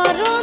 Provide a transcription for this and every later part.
মরণ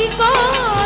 কি